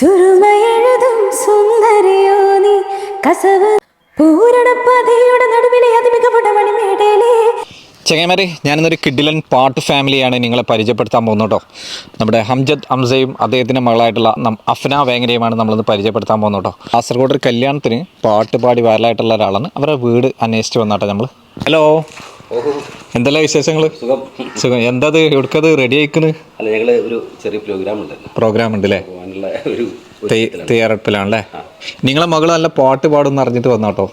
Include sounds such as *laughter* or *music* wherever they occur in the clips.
സുറുമയെഴുതും സുന്ദരിയോ നീ? കസവ് പൂരണപ്പതിയുടെ നടുവിലെ അതിമികപ്പെട്ട മണിമേടയിലെ ചങ്ങന്മാരെ ഞാനിന്നൊരു കിഡിലൻ പാട്ട് ഫാമിലിയാണ് നിങ്ങളെ പരിചയപ്പെടുത്താൻ പോകുന്നത് കേട്ടോ. നമ്മുടെ ഹംജദ് ഹംസയും അദ്ദേഹത്തിന്റെ മകളായിട്ടുള്ള നം അഫ്ന വേങ്ങരയുമാണ് നമ്മളിന്ന് പരിചയപ്പെടുത്താൻ പോകുന്നത് കേട്ടോ. കാസർഗോഡ് ഒരു കല്യാണത്തിന് പാട്ട് പാടി വരലായിട്ടുള്ള ഒരാളാണ്. അവരുടെ വീട് അന്വേഷിച്ച് വന്നാട്ടോ നമ്മൾ ഹലോ. എന്തെല്ലാം വിശേഷങ്ങൾ സുഖം. സുഖം. എടുക്കത് റെഡി ആയിക്കണ്? അല്ല ഞങ്ങൾ ഒരു ചെറിയ പ്രോഗ്രാം ഉണ്ട്. പ്രോഗ്രാം ഉണ്ട് അല്ലേ ഒരു ഒരു തയ്യ- തയ്യാറെടുപ്പിലാണല്ലേ? നിങ്ങളെ മകൾ നല്ല പാട്ട് പാടും അറിഞ്ഞിട്ട് വന്നാട്ടോ?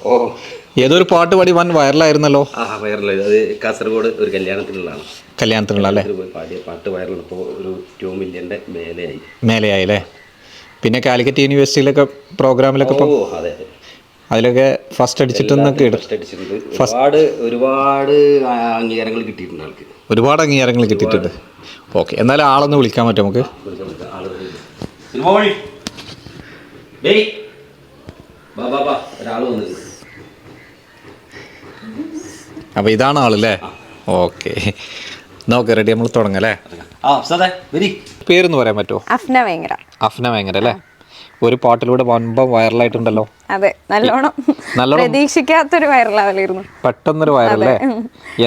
ഏതൊരു പാട്ട് പാടി വൻ വൈറലായിരുന്നല്ലോ? വൈറൽ അത് കാസർഗോഡ് ഒരു കല്യാണത്തിനുള്ളതാണ്. കല്യാണത്തിനുള്ള അല്ലേ പാടിയ പാട്ട് വൈറൽ ഇപ്പോൾ ഒരു ടു മില്യന്റെ മേലെയായി. മേലെയായില്ലേ പിന്നെ കാലിക്കറ്റ് യൂണിവേഴ്സിറ്റിയിലൊക്കെ പ്രോഗ്രാമിലൊക്കെ അതെ. അതിലൊക്കെ ഫസ്റ്റ് അടിച്ചിട്ടൊന്നൊക്കെ ഇടും. ഫസ്റ്റ് അടിച്ചിട്ടുണ്ട്. ഒരുപാട് ഒരുപാട് അംഗീകാരങ്ങൾ കിട്ടിയിട്ടുണ്ട് ആൾക്ക്. ഒരുപാട് അംഗീകാരങ്ങൾ കിട്ടിയിട്ടുണ്ട്. ഓക്കെ എന്നാലും ആളൊന്ന് വിളിക്കാൻ പറ്റും നമുക്ക്? അപ്പൊ ഇതാണ് ആളല്ലേ ഓക്കെ. നോക്കെ റെഡി നമ്മൾ തുടങ്ങല്ലേ പേരെന്ന് പറയാൻ പറ്റുമോ? അഫ്ന ഭയങ്കര അഫ്ന ഭയങ്കര അല്ലേ? ഒരു പാട്ടിലൂടെ വൻപം വൈറലായിട്ടുണ്ടല്ലോ. അതെ നല്ലോണം. നല്ലോണം പ്രതീക്ഷിക്കാത്തൊരു വൈറലാവലായിരുന്നു പെട്ടെന്നൊരു വൈറലേ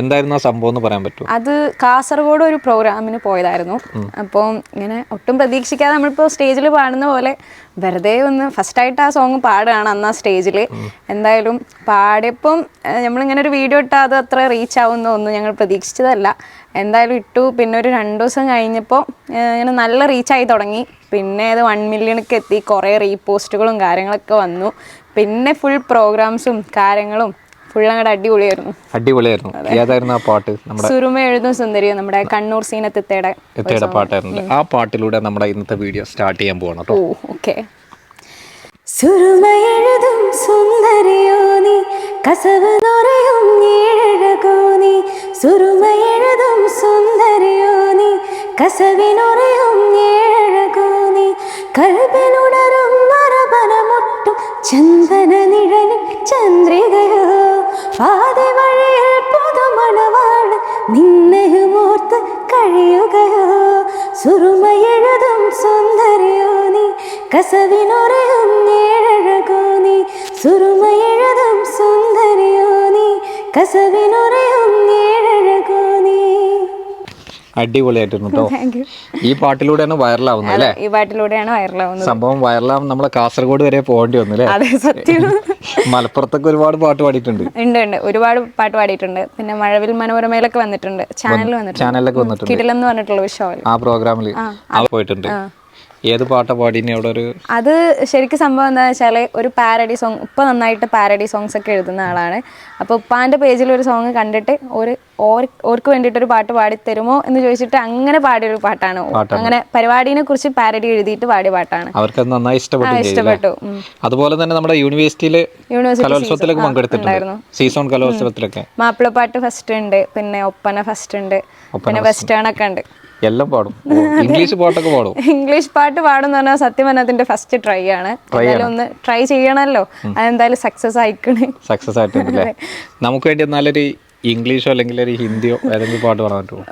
എന്തായിരുന്നു ആ സംഭവം എന്ന് പറയാൻ പറ്റുമോ? അത് കാസർഗോഡ് ഒരു പ്രോഗ്രാമിന് പോയതായിരുന്നു. അപ്പോൾ ഇങ്ങനെ ഒട്ടും പ്രതീക്ഷിക്കാതെ നമ്മളിപ്പോൾ സ്റ്റേജിൽ പാടുന്ന പോലെ വെറുതെ ഒന്ന് ഫസ്റ്റായിട്ട് ആ സോങ് പാടുകയാണ് അന്ന് ആ സ്റ്റേജിൽ എന്തായാലും പാടിയപ്പം നമ്മളിങ്ങനെ ഒരു വീഡിയോ ഇട്ടാൽ അത് അത്ര റീച്ച് ആവുന്ന ഒന്നും ഞങ്ങൾ പ്രതീക്ഷിച്ചതല്ല. എന്തായാലും ഇട്ടു. പിന്നെ ഒരു രണ്ട് ദിവസം കഴിഞ്ഞപ്പോൾ ഇങ്ങനെ നല്ല റീച്ചായി തുടങ്ങി. പിന്നെ അത് വൺ മില്യണൊക്കെ എത്തി. കുറേ റീപോസ്റ്റുകളും കാര്യങ്ങളൊക്കെ വന്നു. പിന്നെ ഫുൾ പ്രോഗ്രാംസും കാര്യങ്ങളും ഫുൾ അങ്ങോട്ട് അടിപൊളിയായിരുന്നു. അടിപൊളിയായിരുന്നു ഏതായിരുന്നു ആ പാട്ട്? നമ്മുടെ സുരുമ എഴുതും സുന്ദരിയും നമ്മുടെ കണ്ണൂർ സീനത്തിത്തയുടെ പാട്ടായിരുന്നു. ആ പാട്ടിലൂടെ നമ്മുടെ ഇന്നത്തെ വീഡിയോ സ്റ്റാർട്ട് ചെയ്യാൻ പോകണം കേട്ടോ. ഓക്കെ. സുന്ദരിയോ നീ? കസവ് നിറയും ഏഴഴകോ നീ? സുറുമ എഴുതും സുന്ദരിയോ നീ? കസവിനുറയും നീ? കൽബിനുണരും മറപനമൊട്ടും ചന്ദന നിഴലിൽ ചന്ദ്രികയോ പാതി പുതുമണവാണ് പുതുമണവാണ് നിന്നെയുമോർത്ത് കഴിയുകയോ? സുറുമയെഴുതും സുന്ദരിയോ നീ? കസവിനുറയും നേഴകോ നീ? സുറുമയെഴുതും സുന്ദരിയോ നീ? കസവിനുറയും ഏഴഴകോ നീ അടിപൊളിയായിട്ടുണ്ട് കേട്ടോ. താങ്ക് ഈ പാട്ടിലൂടെയാണ് വൈറലാവുന്നത് അല്ലേ ഈ പാട്ടിലൂടെയാണ് വൈറലാവുന്നത് സംഭവം വൈറലാവും നമ്മളെ കാസർഗോഡ് വരെ പോകേണ്ടി വന്നു അല്ലേ അതെ സത്യം. *laughs* മലപ്പുറത്തൊക്കെ ഒരുപാട് പാട്ട് പാടിയിട്ടുണ്ട്. ഉണ്ട് ഉണ്ട്. ഒരുപാട് പാട്ട് പാടിയിട്ടുണ്ട്. പിന്നെ മഴവിൽ മനോരമയിലൊക്കെ വന്നിട്ടുണ്ട്. ചാനലിൽ വന്നിട്ടുണ്ട്. ചാനലിലൊക്കെ വന്നിട്ടുണ്ട്. കിടിലെന്ന് പറഞ്ഞിട്ടുള്ള ഒരു ഷോ ആ പ്രോഗ്രാമിൽ പോയിട്ടുണ്ട്. ഏത് പാട്ടാ പാടിനെ അവിടെ ഒരു അത് ശരിക്കും സംഭവം എന്താ വെച്ചാൽ ഒരു പാരഡി സോങ് ഉപ്പ നന്നായിട്ട് പാരഡി സോങ്സ് ഒക്കെ എഴുതുന്ന ആളാണ്. അപ്പോൾ ഉപ്പാന്റെ പേജിൽ ഒരു സോങ് കണ്ടിട്ട് ഒരു ഓർ ഓർക്ക് വേണ്ടിട്ട് ഒരു പാട്ട് പാടി തരുമോ എന്ന് ചോദിച്ചിട്ട് അങ്ങനെ പാടിയ ഒരു പാട്ടാണ്. അങ്ങനെ പരിപാടിനെ കുറിച്ച് പാരഡി എഴുതിയിട്ട് പാടിയ പാട്ടാണ്. അവർക്ക് നന്നായി ഇഷ്ടപ്പെട്ടു ഇഷ്ടപ്പെട്ടു. അതുപോലെ തന്നെ നമ്മുടെ യൂണിവേഴ്സിറ്റിയിൽ മാപ്പിള കലോത്സവത്തിലൊക്കെ ഉണ്ടായിരുന്നു. സീസൺ കലോത്സവത്തിലൊക്കെ. മാപ്പിളപ്പാട്ട് ഫസ്റ്റ് ഉണ്ട് പിന്നെ ഒപ്പന ഫസ്റ്റ് ഉണ്ട് പിന്നെ വെസ്റ്റേൺ ഒക്കെ ഉണ്ട്. എല്ലാം പാടും. ഇംഗ്ലീഷ് പാട്ടൊക്കെ പാടും. ഇംഗ്ലീഷ് പാട്ട് പാടുന്ന പറഞ്ഞാൽ സത്യം പറഞ്ഞാൽ അതിന്റെ ഫസ്റ്റ് ട്രൈ ആണ്. എന്തായാലും ഒന്ന് ട്രൈ ചെയ്യണമല്ലോ അതെന്തായാലും സക്സസ് ആയിക്കണ്. സക്സസ് ആയിട്ടുണ്ട് *laughs* നമുക്ക് വേണ്ടി എന്നാലൊരു ഇംഗ്ലീഷോ അല്ലെങ്കിൽ ഒരു ഹിന്ദിയോ ഏതെങ്കിലും പാട്ട് പാടാൻ പറ്റുമോ?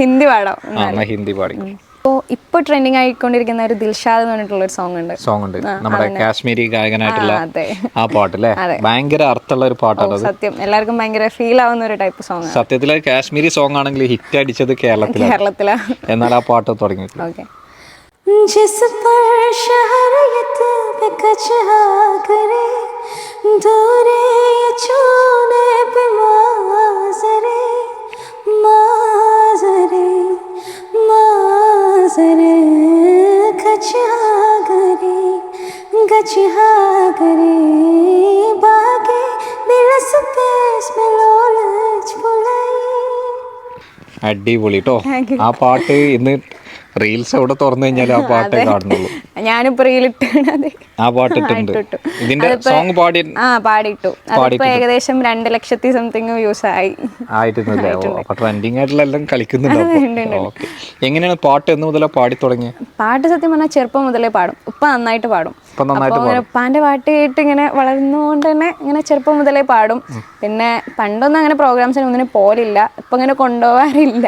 ഹിന്ദി പാടാം. ഹിന്ദി പാടി. ഇപ്പോൾ ഇപ്പോൾ ട്രെൻഡിങ് ആയിക്കൊണ്ടിരിക്കുന്ന ഒരു ദിൽഷാദ് എന്ന് പറഞ്ഞിട്ടുള്ള ഒരു സോങ് ഉണ്ട് സോങ് ഉണ്ട് നമ്മുടെ കാശ്മീരി ഗായകനായിട്ടുള്ള ആ, അതെ ആ പാട്ടല്ലേ ഭയങ്കര അർത്ഥമുള്ള ഒരു പാട്ടാണ് അത് സത്യം എല്ലാവർക്കും ഭയങ്കര ഫീൽ ആവുന്ന ഒരു ടൈപ്പ് സോങ് സത്യത്തില് കാശ്മീരി സോങ് ആണെങ്കിൽ ഹിറ്റ് അടിച്ചത് കേരളത്തിലാണ് കേരളത്തിലാ എന്നാൽ ആ പാട്ട് തുടങ്ങി ओके जिस पर शहरियत पे कचहा करे दूरे ये छूने അടിപൊളി കേട്ടോ ആ പാട്ട് ഇന്ന് റീൽസ് എവിടെ തുറന്നു കഴിഞ്ഞാൽ ആ *laughs* പാട്ടേ കാണുന്നുള്ളൂ. ഞാനിപ്പോ റീലിട്ടാണ് അതെ ആ പാട്ടിട്ടുണ്ട്. ഇതിന്റെ സോങ് പാടി ആ പാടിയിട്ടു. അതിപ്പോ ഏകദേശം രണ്ട് ലക്ഷത്തി സംതിങ് വ്യൂസ് ആയി. ആയിരുന്നല്ലേ അപ്പൊ ട്രെൻഡിങ് ആയിട്ടുള്ള എല്ലാം കളിക്കുന്നുണ്ടോ എങ്ങനെയാണ് പാട്ട് എന്ന് മുതലേ പാടി തുടങ്ങി പാട്ട് സത്യം പറഞ്ഞാൽ ചെറുപ്പം മുതലേ പാടും. ഉപ്പ നന്നായിട്ട് പാടും. ഉപ്പാന്റെ പാട്ട് കേട്ട് ഇങ്ങനെ വളർന്നുകൊണ്ട് തന്നെ ഇങ്ങനെ ചെറുപ്പം മുതലേ പാടും. പിന്നെ പണ്ടൊന്നും അങ്ങനെ പ്രോഗ്രാംസിന് ഒന്നിനും പോലില്ല. ഇപ്പൊ ഇങ്ങനെ കൊണ്ടുപോകാറില്ല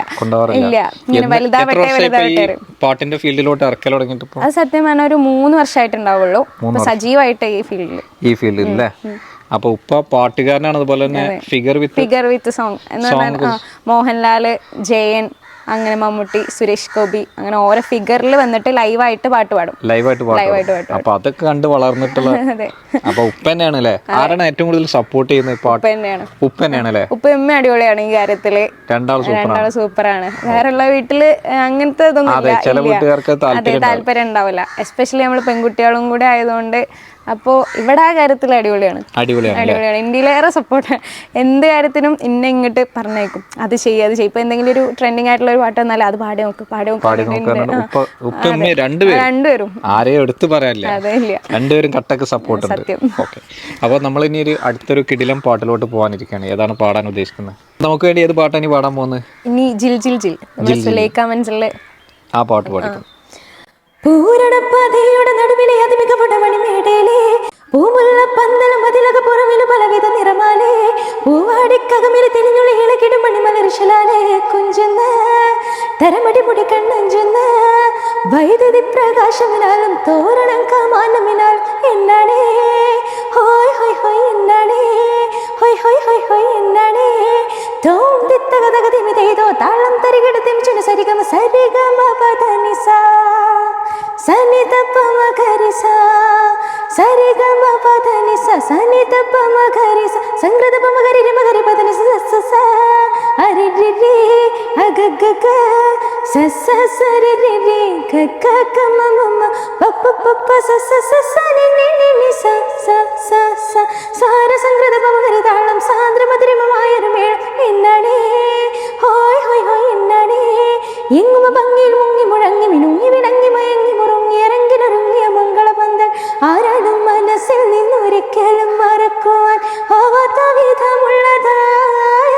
ഇല്ല. ഇങ്ങനെ വലുതാവട്ടെ വലുതാവട്ടെ. പാട്ടിന്റെ ഫീൽഡിലോട്ട് ഇറക്കൽ തുടങ്ങിയിട്ട് അത് സത്യം പറഞ്ഞാൽ ഒരു മൂന്ന് വർഷമായിട്ടുണ്ടാവുള്ളൂ സജീവമായിട്ട് ഈ ഫീൽഡിൽ ഈ ഫീൽഡിൽ അല്ലേ അപ്പൊ ഉപ്പ പാട്ടുകാരനാണ് അതുപോലെ തന്നെ figure with figure with song എന്ന് പറഞ്ഞാൽ മോഹൻലാൽ ജയൻ അങ്ങനെ മമ്മൂട്ടി സുരേഷ് ഗോപി അങ്ങനെ ഓരോ ഫിഗറിൽ വന്നിട്ട് ലൈവായിട്ട് പാട്ട് പാടും. ലൈവായിട്ട് ലൈവായിട്ട് പാട്ട് അപ്പൊ അതൊക്കെ കണ്ട് വളർന്നിട്ടുള്ള *laughs* അപ്പൊ ഉപ്പ തന്നെയാണ് അല്ലേ? ആരാണ് ഏറ്റവും കൂടുതൽ സപ്പോർട്ട് ചെയ്യുന്നത് പാട്ട്? തന്നെയാണ്. ഉപ്പ തന്നെയാണ് അല്ലേ? ഉപ്പ ഉമ്മ അടിപൊളിയാണ് ഈ കാര്യത്തിൽ. രണ്ടാൾ സൂപ്പറാണ് വേറെയുള്ള വീട്ടിൽ ഏഹ്, അങ്ങനത്തെ ഇതൊന്നും ഇല്ല. താല്പര്യം ഉണ്ടാവില്ല. എസ്പെഷ്യലി നമ്മൾ പെൺകുട്ടികളും കൂടെ ആയതുകൊണ്ട് അപ്പോ ഇവിടെ ആ കാര്യത്തിൽ അടിപൊളിയാണ്. അടിപൊളിയാണ് ഇന്ത്യയിലേറെ സപ്പോർട്ട് എന്ത് കാര്യത്തിനും ഇന്നെ ഇങ്ങോട്ട് പറഞ്ഞേക്കും അത് ചെയ്യും അത് ചെയ്യും. ഇപ്പൊ എന്തെങ്കിലും ഒരു ട്രെൻഡിങ് ആയിട്ടുള്ള ഒരു പാട്ട് വന്നാൽ അത് പാടി നോക്ക് പാടി നോക്ക് രണ്ടുപേരും ആരെയും എടുത്തു പറയാനില്ല. രണ്ടുപേരും കട്ടക്ക് സപ്പോർട്ട് ഉണ്ട്. അപ്പോൾ നമ്മൾ ഇനി ഒരു അടുത്തൊരു കിടിലം പാട്ടിലോട്ട് പോകാനിരിക്കുകയാണ് ഏതാണ് പാടാൻ ഉദ്ദേശിക്കുന്നത്? നമുക്ക് വേണ്ടി ഏത് പാട്ടാണ് ഇനി പാടാൻ പോകുന്നത്? ഇനി ജിൽ ജിൽ ജിൽ. സുലേഖ ആ പാട്ട് പാടിക്കും? പൂരണപ്പതിയുടെ നടുവിലെ അതിമികപ്പെട്ട മണിമേടയിലെ പൂമുള്ള പന്തലും മതിലക പുറമിൽ പലവിധ നിറമാലേ. പൂവാടിക്കകമിൽ തെളിഞ്ഞുള്ള ഇളകിടും മണിമലർശലാലേ കുഞ്ചുന്ന. തരമടി മുടി കണ്ണഞ്ചുന്ന. വൈദ്യുതി പ്രകാശമിനാലും തോരണം കാമാനമിനാൽ എന്നാണേ. ഹോയ് ഹോയ് ഹോയ് എന്നാണേ. ഹോയ് ഹോയ് ഹോയ് ഹോയ് എന്നാണേ. തോം തിത്തക തക തിമിതേതോ താളം തരികിട തിമിച്ചുന സരിഗമ സരിഗമ പദനിസ. ഭംഗിയിൽ മുങ്ങി മുഴങ്ങി മിനുങ്ങി ആരാടും മനസ്സിൽ നിന്നൊരിക്കലും മറക്കുവാൻ ആവാത്ത വിധമുള്ളതായ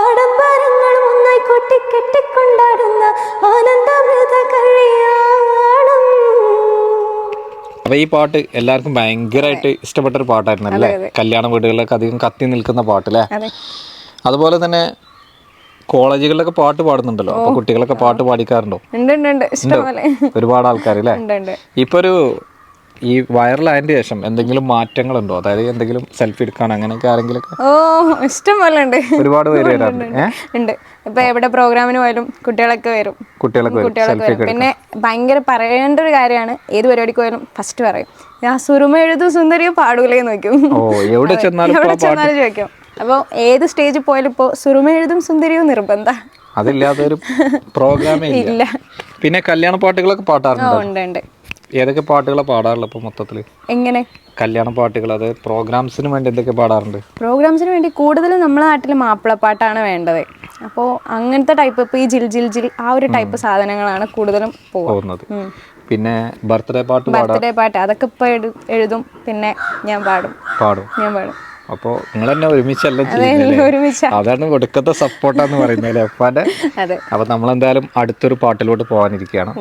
ആഡംബരങ്ങളും ഒന്നായി കൊട്ടിക്കെട്ടിക്കൊണ്ടാടുന്ന ആനന്ദമൃത കല്യാണം. അപ്പൊ ഈ പാട്ട് എല്ലാവർക്കും ഭയങ്കരമായിട്ട് ഇഷ്ടപ്പെട്ട ഒരു പാട്ടായിരുന്നു അല്ലേ? കല്യാണ വീടുകളിലൊക്കെ അധികം കത്തി നിൽക്കുന്ന പാട്ട് അല്ലേ? അതുപോലെ തന്നെ കോളേജുകളിലൊക്കെ പാട്ട് പാടുന്നുണ്ടല്ലോ. അപ്പൊ കുട്ടികളൊക്കെ പാട്ട് പാടിക്കാറുണ്ടോ? ഒരുപാട് ആൾക്കാർ അല്ലേ? ഇപ്പൊ ഒരു ഈ വൈറലായതിന് ശേഷം എന്തെങ്കിലും മാറ്റങ്ങളുണ്ടോ? അതായത് എന്തെങ്കിലും സെൽഫി എടുക്കാൻ അങ്ങനെയൊക്കെ ആരെങ്കിലും ഓ ഇഷ്ടം പോലെ ഉണ്ട്. ഒരുപാട് പേര് വരാറുണ്ട്. ഉണ്ട്. ഇപ്പൊ എവിടെ പ്രോഗ്രാമിന് പോയാലും കുട്ടികളൊക്കെ വരും. കുട്ടികളൊക്കെ കുട്ടികളൊക്കെ വരും. പിന്നെ ഭയങ്കര പറയേണ്ട ഒരു കാര്യമാണ്. ഏത് പരിപാടിക്ക് പോയാലും ഫസ്റ്റ് പറയും. ഞാൻ സുറുമ എഴുതു സുന്ദരിയോ പാടൂലേ നോക്കും ഓ എവിടെ ചെന്നാലും ചോദിക്കും. അപ്പോൾ ഏത് സ്റ്റേജിൽ പോയാലും ഇപ്പോൾ സുറുമ എഴുതും സുന്ദരിയോ നിർബന്ധ. അതില്ലാതെ ഒരു പ്രോഗ്രാമേ ഇല്ല. ഇല്ല. പിന്നെ കല്യാണ പാട്ടുകളൊക്കെ പാട്ടാറുണ്ട് ഉണ്ട് ഉണ്ട്. ഏതൊക്കെ പാട്ടുകളാണ് പാടാറുള്ളത് ഇപ്പൊ മൊത്തത്തിൽ എങ്ങനെ? കല്യാണ പാട്ടുകൾ അത് പ്രോഗ്രാംസിന് വേണ്ടി എന്തൊക്കെ പാടാറുണ്ട്? പ്രോഗ്രാംസിന് വേണ്ടി കൂടുതലും നമ്മുടെ നാട്ടിൽ മാപ്പിളപ്പാട്ടാണ് വേണ്ടത്. അപ്പോൾ അങ്ങനത്തെ ടൈപ്പ് ഇപ്പോൾ ഈ ജിൽ ജിൽ ജിൽ ആ ഒരു ടൈപ്പ് സാധനങ്ങളാണ് കൂടുതലും പോകുന്നത്. പിന്നെ ബർത്ത്ഡേ പാട്ട് പാടാ? ബർത്ത്ഡേ പാട്ട് അതൊക്കെ ഇപ്പോൾ എഴുതും പിന്നെ ഞാൻ പാടും. പാടും. ഞാൻ പാടും. അപ്പോൾ നിങ്ങൾ തന്നെ ഒരുമിച്ചല്ല അതാണ് ഒടുക്കത്തെ സപ്പോർട്ടാന്ന് പറയുന്നത് അല്ലേ അപ്പൊ അതെ. അപ്പൊ നമ്മളെന്തായാലും അടുത്തൊരു പാട്ടിലോട്ട് പോകാനിരിക്കുകയാണ്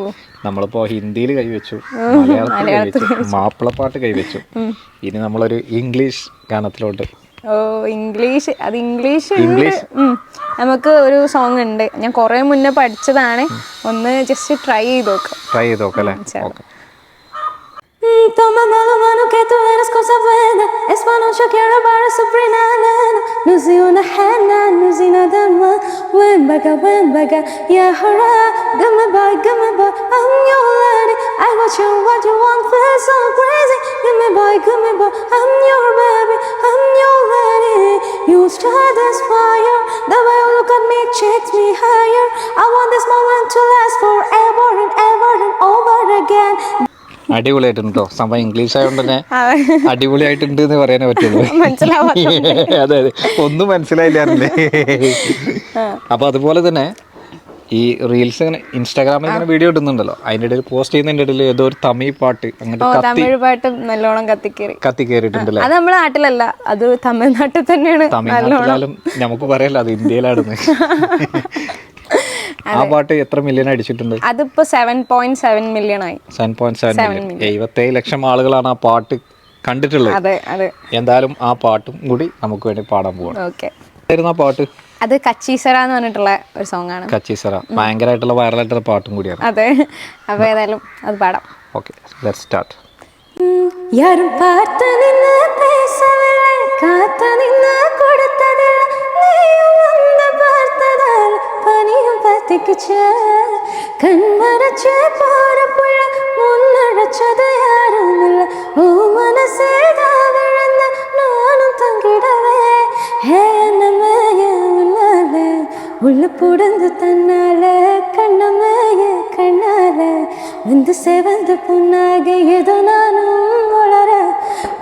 നമ്മളിപ്പോ ഹിന്ദിയിൽ കൈവച്ചു മലയാളത്തിൽ കൈവച്ചു മാപ്പിളപ്പാട്ട് കൈവച്ചു ഇനി നമ്മളൊരു ഇംഗ്ലീഷ് ഗാനത്തിലോട്ട്. ഓ ഇംഗ്ലീഷ് അത് ഇംഗ്ലീഷ് നമുക്ക് ഒരു സോങ് ഉണ്ട്. ഞാൻ കുറേ മുന്നേ പഠിച്ചതാണ്. ഒന്ന് ജസ്റ്റ് ട്രൈ ചെയ്ത് നോക്കാം. ട്രൈ ചെയ്ത് നോക്കാം അല്ലേ? Mm, Toma malo mano que tú eres cosa buena. Es bueno yo quiero para una henna, no soy nada más. Wen baga, wen baga Yeah, hurra Gimme boy, gimme boy. I'm your lady. I want you, what you want Feel so crazy Gimme boy, gimme boy. I'm your baby. I'm your lady. You start this fire. The way you look at me takes me higher. I want this moment to last forever and ever and over again അടിപൊളിയായിട്ടുണ്ട് കേട്ടോ സംഭവം English ആയതുകൊണ്ട് തന്നെ അടിപൊളിയായിട്ടുണ്ട് എന്ന് പറയാനേ പറ്റുള്ളൂ. *laughs* അതെ അതെ. ഒന്നും മനസ്സിലായില്ലായിരുന്നേ അപ്പൊ അതുപോലെ തന്നെ ഈ റീൽസ് ഇങ്ങനെ ഇൻസ്റ്റാഗ്രാമിൽ ഇങ്ങനെ വീഡിയോ ഇടുന്നുണ്ടല്ലോ. അതിന്റെ ഇടയിൽ പോസ്റ്റ് ചെയ്യുന്നതിന്റെ ഇടയിൽ ഏതോ ഒരു തമിഴ് പാട്ട് അങ്ങനെ കത്തി തമിഴ് പാട്ട് നല്ലോണം കത്തിക്കേറി. കത്തി കയറിയിട്ടുണ്ടല്ലേ അത് നമ്മുടെ നാട്ടിലല്ല. അത് തമിഴ്നാട്ടിൽ തന്നെയാണ് തമിഴ്നാട്ടിലും നമുക്ക് പറയല്ലോ അത് ഇന്ത്യയിലാണെന്ന്. *laughs* ആ പാട്ട് എത്ര മില്യൺ അടിച്ചിട്ടുണ്ട് അതിപ്പോ സെവൻ പോയിന്റ് സെവൻ മില്യൺ ആയി സെവൻ പോയിന്റ് സെവൻ മില്യൺ എഴുപത്തേഴ് ലക്ഷം ആളുകളാണ് ആ പാട്ട് കണ്ടിട്ടുള്ളത് അതെ അതെ എന്തായാലും ആ പാട്ടും കൂടി നമുക്ക് വേണ്ടി പാടാൻ പോവാണ് ഓക്കെ ആയിരുന്നു ആ പാട്ട് അത് കച്ചീസറ എന്ന് പറഞ്ഞിട്ടുള്ള ഒരു സോങ് ആണ് കച്ചീസറ ഭയങ്കരമായിട്ടുള്ള വൈറലായിട്ടുള്ള പാട്ടും കൂടിയാണ് അതെ അപ്പൊ ഏതായാലും അത് പാടാം ഓക്കെ ലെറ്റ് സ്റ്റാർട്ട് யாரும் பார்த்து நின்று பேசவில்லை காத்து நின்று கொடுத்ததில்லை நீயும் வந்து பார்த்ததால் பனியும் பத்திக்குச்ச. கண் மறைச்சு போற புள்ள முன்னடைச்சது யாரும் இல்ல ஓ மனசே தான் விழுந்த நானும் தங்கிடவே. ஹே என்னமைய உன்னால. உள்ள புடுந்து தன்னால கண்ணமைய கண்ணால. வந்து செவந்து புண்ணாக ஏதோ நானும் வளர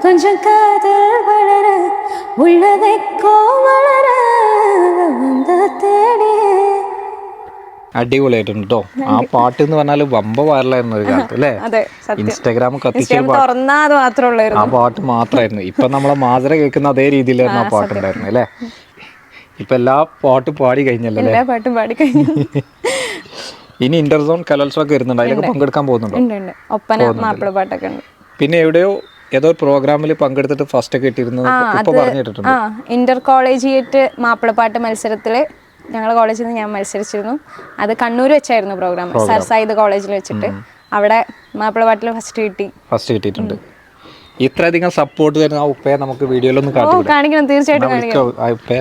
கொஞ்சம் காதல் வளர உள்ளதைக்கோ வளர അടിപൊളിയായിട്ടുണ്ട് കേട്ടോ ആ പാട്ട് എന്ന് പറഞ്ഞാൽ വമ്പ വൈറലായിരുന്നു ഒരു കാലത്ത് അല്ലേ? ഇൻസ്റ്റാഗ്രാം കത്തിച്ച ആ പാട്ട് മാത്രമായിരുന്നു. ഇപ്പൊ നമ്മളെ മാതര കേൾക്കുന്ന അതേ രീതിയിലായിരുന്നു ആ പാട്ടുണ്ടായിരുന്നു അല്ലേ? ഇപ്പൊ എല്ലാ പാട്ട് പാടി കഴിഞ്ഞല്ലോ? എല്ലാ പാട്ടും പാടി കഴിഞ്ഞു. ഇനി ഇന്റർസോൺ കലോത്സവം ഒക്കെ വരുന്നുണ്ട്. അതിലൊക്കെ പങ്കെടുക്കാൻ പോകുന്നുണ്ടോ? ഒപ്പന ഉണ്ട്. പിന്നെ എവിടെയോ ഏതോ പ്രോഗ്രാമിൽ പങ്കെടുത്തിട്ട് ഫസ്റ്റ് ഒക്കെ ഇട്ടിരുന്നു ഇപ്പൊ ഇന്റർ കോളേജിയേറ്റ് മാപ്പിളപ്പാട്ട് മത്സരത്തിൽ ഞങ്ങളുടെ കോളേജിൽ നിന്ന് ഞാൻ മത്സരിച്ചിരുന്നു. അത് കണ്ണൂർ വെച്ചായിരുന്നു പ്രോഗ്രാം സർ സയ്യിദ് കോളേജിൽ വെച്ചിട്ട്. അവിടെ മാപ്പിളപ്പാട്ടിൽ ഫസ്റ്റ് കിട്ടി. ഫസ്റ്റ് കിട്ടിയിട്ടുണ്ട്. ഇത്രയധികം സപ്പോർട്ട് തരുന്ന ആ ഉപ്പയെ നമുക്ക് വീഡിയോയിലൊന്ന് ഓ കാണിക്കണം. തീർച്ചയായിട്ടും കാണിക്കണം. ആ ഉപ്പ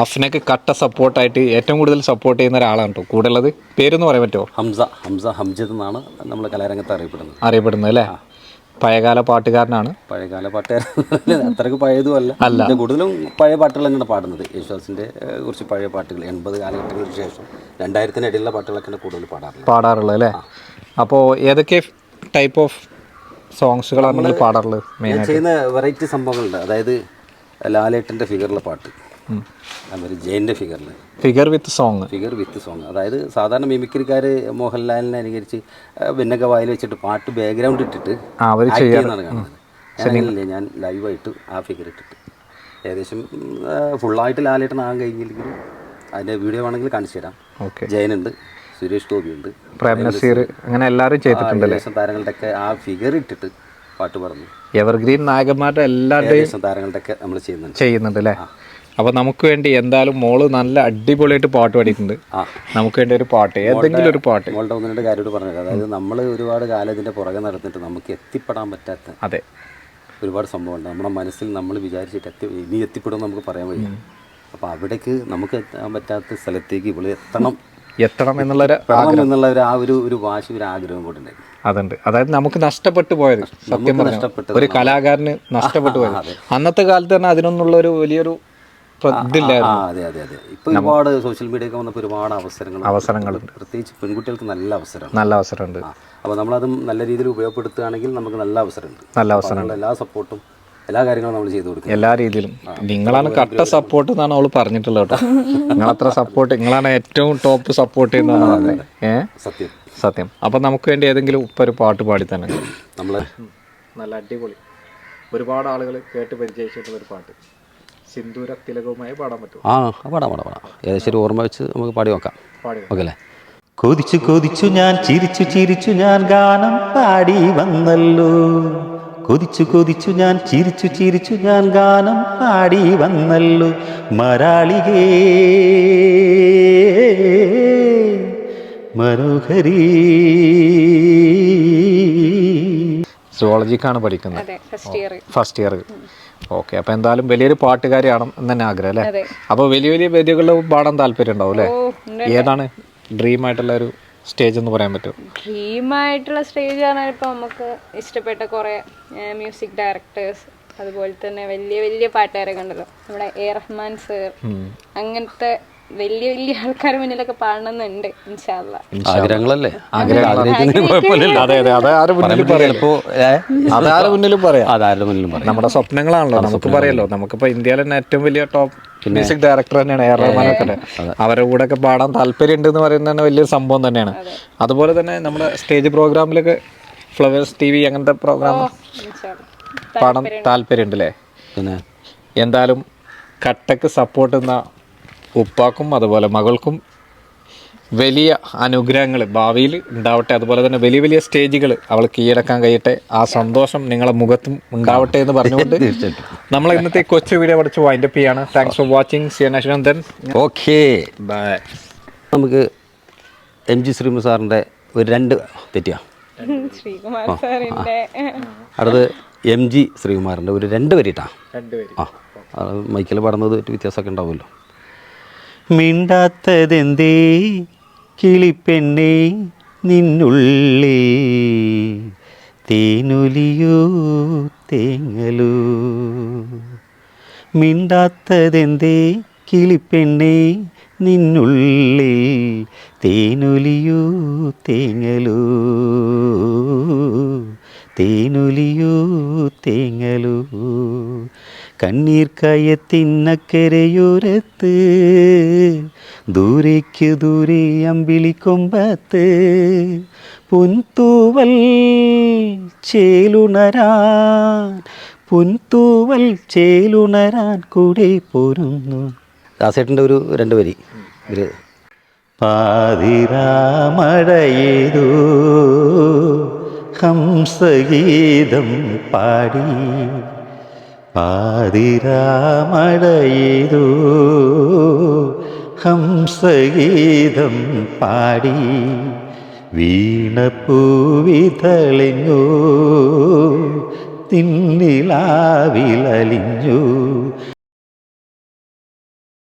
അഫ്നക്ക് കട്ട സപ്പോർട്ട് ആയിട്ട് ഏറ്റവും കൂടുതൽ സപ്പോർട്ട് ചെയ്യുന്ന ഒരാളാണ് കേട്ടോ കൂടെ ഉള്ളത്. പേരൊന്ന് പറയാൻ പറ്റുമോ? ഹംസ ഹംസ ഹംജിത് എന്നാണ് നമ്മൾ കലാരംഗത്ത് അറിയപ്പെടുന്നത്. അറിയപ്പെടുന്നത് അല്ലേ? പഴയകാല പാട്ടുകാരനാണ്. പഴയകാല പാട്ടുകാരൻ. അത്രയ്ക്ക് പഴയതും അല്ല. അല്ല കൂടുതലും പഴയ പാട്ടുകൾ തന്നെയാണ് പാടുന്നത്. യേശുദാസിന്റെ കുറച്ച് പഴയ പാട്ടുകൾ എൺപത് കാലഘട്ടങ്ങൾക്ക് ശേഷം രണ്ടായിരത്തിന് ഇടയിലുള്ള പാട്ടുകളൊക്കെയാണ് കൂടുതൽ പാടാറുള്ളത്. പാടാറുള്ളത് അല്ലേ? അപ്പോൾ ഏതൊക്കെ ടൈപ്പ് ഓഫ് സോങ്സുകളാണ് പാടാറുള്ളത് ചെയ്യുന്ന വെറൈറ്റി സംഭവങ്ങളുണ്ട്. അതായത് ലാലേട്ടന്റെ ഫിഗറിലെ പാട്ട്. ജയന്റെ ഫിഗറിൽ figure with song figure with song അതായത് സാധാരണ മിമിക്രിക്കാർ മോഹൻലാലിനെ അനുകരിച്ച് പിന്നൊക്കെ വായിൽ വെച്ചിട്ട് പാട്ട് ബാക്ക്ഗ്രൗണ്ട് ഇട്ടിട്ട് അവർ ചെയ്യുന്നതാണ് കാണുന്നത്. ഞാൻ ലൈവായിട്ട് ആ ഫിഗർ ഇട്ടിട്ട്. ഏകദേശം ഫുള്ളായിട്ട് ലാലേട്ടനാകാൻ കഴിഞ്ഞില്ലെങ്കിലും അതിന്റെ വീഡിയോ വേണമെങ്കിൽ കാണിച്ചു തരാം. ജയനുണ്ട് സുരേഷ് ഗോപി ഉണ്ട് അങ്ങനെ എല്ലാവരും ചെയ്തിട്ടുണ്ട് ഏകദേശം താരങ്ങളുടെയൊക്കെ ആ ഫിഗർ ഇട്ടിട്ട് പാട്ട് പറഞ്ഞു എവർഗ്രീൻ നായകന്മാരുടെ എല്ലാവരുടെയും താരങ്ങളുടെ ഒക്കെ നമ്മൾ ചെയ്യുന്നുണ്ട്. ചെയ്യുന്നുണ്ട് അല്ലേ? അപ്പോൾ നമുക്ക് വേണ്ടി എന്തായാലും മോൾ നല്ല അടിപൊളിയായിട്ട് പാട്ട് പാടിയിട്ടുണ്ട്. നമുക്ക് വേണ്ടി ഒരു പാട്ട് ഏതെങ്കിലും ഒരു പാട്ട്. മോളുടെ ഒന്ന് രണ്ട് കാര്യമായിട്ട് പറഞ്ഞത് അതായത് നമ്മൾ ഒരുപാട് കാലം ഇതിന്റെ പുറകെ നടന്നിട്ട് നമുക്ക് എത്തിപ്പെടാൻ പറ്റാത്ത അതെ. ഒരുപാട് സംഭവമുണ്ട്. നമ്മുടെ മനസ്സിൽ നമ്മൾ വിചാരിച്ചിട്ട് എത്തി ഇനി എത്തിപ്പെടും നമുക്ക് പറയാൻ വയ്യ. അപ്പോൾ അവിടേക്ക് നമുക്ക് എത്താൻ പറ്റാത്ത സ്ഥലത്തേക്ക് ഇവിടെ എത്തണം. എത്തണം എന്നുള്ള ആഗ്രഹം. എന്നുള്ള ഒരു ആ ഒരു ഒരു വാശി ഒരു ആഗ്രഹം കൂടെ അതുണ്ട്. അതായത് നമുക്ക് നഷ്ടപ്പെട്ടു പോയത് സത്യം പറഞ്ഞു ഒരു കലാകാരന് നഷ്ടപ്പെട്ടു പോയത്. അന്നത്തെ കാലത്ത് തന്നെ അതിനൊന്നുള്ള ഒരു വലിയൊരു അതെ അതെ അതെ. ഇപ്പൊ ഒരുപാട് സോഷ്യൽ മീഡിയ ഒക്കെ വന്നപ്പോൾ ഒരുപാട് അവസരങ്ങൾ അവസരങ്ങളുണ്ട് പ്രത്യേകിച്ച് പെൺകുട്ടികൾക്ക് നല്ല അവസരമാണ് നല്ല അവസരമുണ്ട്. അപ്പോൾ നമ്മളതും നല്ല രീതിയിൽ ഉപയോഗപ്പെടുത്തുകയാണെങ്കിൽ നമുക്ക് നല്ല അവസരമുണ്ട്. നല്ല അവസരങ്ങൾ എല്ലാ സപ്പോർട്ടും എല്ലാ കാര്യങ്ങളും നമ്മൾ ചെയ്തു കൊടുക്കും. എല്ലാ രീതിയിലും. നിങ്ങളാണ് കട്ട സപ്പോർട്ട് എന്നാണ് അവൾ പറഞ്ഞിട്ടുള്ളത് കേട്ടോ. നിങ്ങളത്ര സപ്പോർട്ട് നിങ്ങളാണ് ഏറ്റവും ടോപ്പ് സപ്പോർട്ട് ചെയ്യുന്നതാണ് പറഞ്ഞത് സത്യം. സത്യം. അപ്പൊ നമുക്ക് വേണ്ടി ഏതെങ്കിലും ഉപ്പ ഒരു പാട്ട് പാടി തന്നെ. നമ്മൾ നല്ല അടിപൊളി. ഒരുപാട് ആളുകൾ കേട്ട് പരിചയിച്ചിട്ടുള്ള ഒരു പാട്ട്. സിന്ദൂര തിലകവുമായി പാടാൻ പറ്റും ആ പാടാം പാടാം പാടാം. ഏകദേശം ഒരു ഓർമ്മ വെച്ച് നമുക്ക് പാടി നോക്കാം. പാടി ഓക്കെ അല്ലേ കൊതിച്ചു കൊതിച്ചു ഞാൻ ചിരിച്ചു ചിരിച്ചു ഞാൻ ഗാനം പാടി വന്നല്ലോ. കൊതിച്ചു കൊതിച്ചു ഞാൻ ചിരിച്ചു ചിരിച്ചു ഞാൻ ഗാനം പാടി വന്നല്ലോ. മരാളികേ മനോഹരി. സുവോളജിക്കാണ് പഠിക്കുന്നത്. അതെ first year first year okay അപ്പൊ എന്തായാലും വലിയൊരു പാട്ടുകാരിയാണ് എന്ന് തന്നെ ആഗ്രഹം അല്ലേ. അപ്പൊ വലിയ വലിയ വേദികളിൽ പാടാൻ താല്പര്യം ഉണ്ടാവും അല്ലേ ഏതാണ് ഡ്രീം ആയിട്ടുള്ള ഒരു സ്റ്റേജ് എന്ന് പറയാൻ പറ്റും? ഡ്രീം ആയിട്ടുള്ള സ്റ്റേജ് പറഞ്ഞാൽ ഇപ്പൊ നമുക്ക് ഇഷ്ടപ്പെട്ട കുറെ മ്യൂസിക് ഡയറക്ടേഴ്സ് അതുപോലെ തന്നെ വലിയ വലിയ പാട്ടുകാരൊക്കെ ഉണ്ടല്ലോ നമ്മുടെ എ റഹ്മാൻ സർ അങ്ങനത്തെ വലിയ വലിയ ആൾക്കാരുടെ മുന്നിലൊക്കെ പാടണമെന്നുണ്ട് ഇൻഷാല്ല ആഗ്രഹങ്ങളല്ലേ? മുന്നിലും പറയാം. അതാരുടെ മുന്നിലും പറയാം. നമ്മുടെ സ്വപ്നങ്ങളാണല്ലോ. നമുക്ക് പറയാലോ. നമുക്കിപ്പോ ഇന്ത്യയിലെ തന്നെ ഏറ്റവും വലിയ ടോപ്പ് മ്യൂസിക് ഡയറക്ടർ തന്നെയാണ് എ ആർ റഹ്മാനൊക്കെ അവരുടെ കൂടെ ഒക്കെ പാടാൻ താല്പര്യം ഉണ്ട് എന്ന് പറയുന്നത് തന്നെ വലിയൊരു സംഭവം തന്നെയാണ്. അതുപോലെ തന്നെ നമ്മുടെ സ്റ്റേജ് പ്രോഗ്രാമിലൊക്കെ ഫ്ലവേഴ്സ് ടി വി അങ്ങനത്തെ പ്രോഗ്രാം പാടാൻ താല്പര്യം ഉണ്ട് അല്ലേ? പിന്നെ? എന്തായാലും കട്ടക്ക് സപ്പോർട്ട് എന്ന ഉപ്പാക്കും അതുപോലെ മകൾക്കും വലിയ അനുഗ്രഹങ്ങൾ ഭാവിയിൽ ഉണ്ടാവട്ടെ. അതുപോലെ തന്നെ വലിയ വലിയ സ്റ്റേജുകൾ അവൾ കീഴടക്കാൻ കഴിയട്ടെ. ആ സന്തോഷം നിങ്ങളെ മുഖത്തും ഉണ്ടാവട്ടെ എന്ന് പറഞ്ഞുകൊണ്ട് *laughs* നമ്മൾ ഇന്നത്തെ കൊച്ചു വീഡിയോ പഠിച്ച് വൈൻഡപ്പ് ചെയ്യാണ്. Thanks for watching see then okay bye നമുക്ക് എം ജി ശ്രീമു സാറിന്റെ ഒരു രണ്ട് തെറ്റിയാ *laughs* ശ്രീകുമാർ സാറിന്റെ അടുത്ത് എം ജി ശ്രീകുമാറിന്റെ ഒരു രണ്ട് വരിട്ടാ ആ മൈക്കിൽ പാടുന്നത് ഒരു വ്യത്യാസമൊക്കെ ഉണ്ടാവുമല്ലോ. മിണ്ടാത്തതെന്തേ? കിളിപ്പെണ്ണേ നിന്നുള്ളേ. തേനൊലിയോ തേങ്ങലോ. മിണ്ടാത്തതെന്തേ? കിളിപ്പെണ്ണേ നിന്നുള്ളിൽ തേനൊലിയോ തേങ്ങലോ. തേനൊലിയോ തേങ്ങലോ. കണ്ണീർ കയത്തിന്നക്കരയൂരത്ത് ദൂരേക്ക് ദൂരെ അമ്പിളിക്കൊമ്പത്ത് പുൻതൂവൽ ചേലുണരാൻ പുൻതൂവൽ ചേലുണരാൻ കൂടെ പോരുന്നു. ദാസേട്ടന്റെ ഒരു രണ്ട് വരി. ഒരു പാതിരാമഴയേതോ ഹംസഗീതം പാടി. പാതിരാമഴയേതോ ഹംസഗീതം പാടി. വീണപ്പൂവിതളിഞ്ഞു തിന്നിലാവിലലിഞ്ഞു.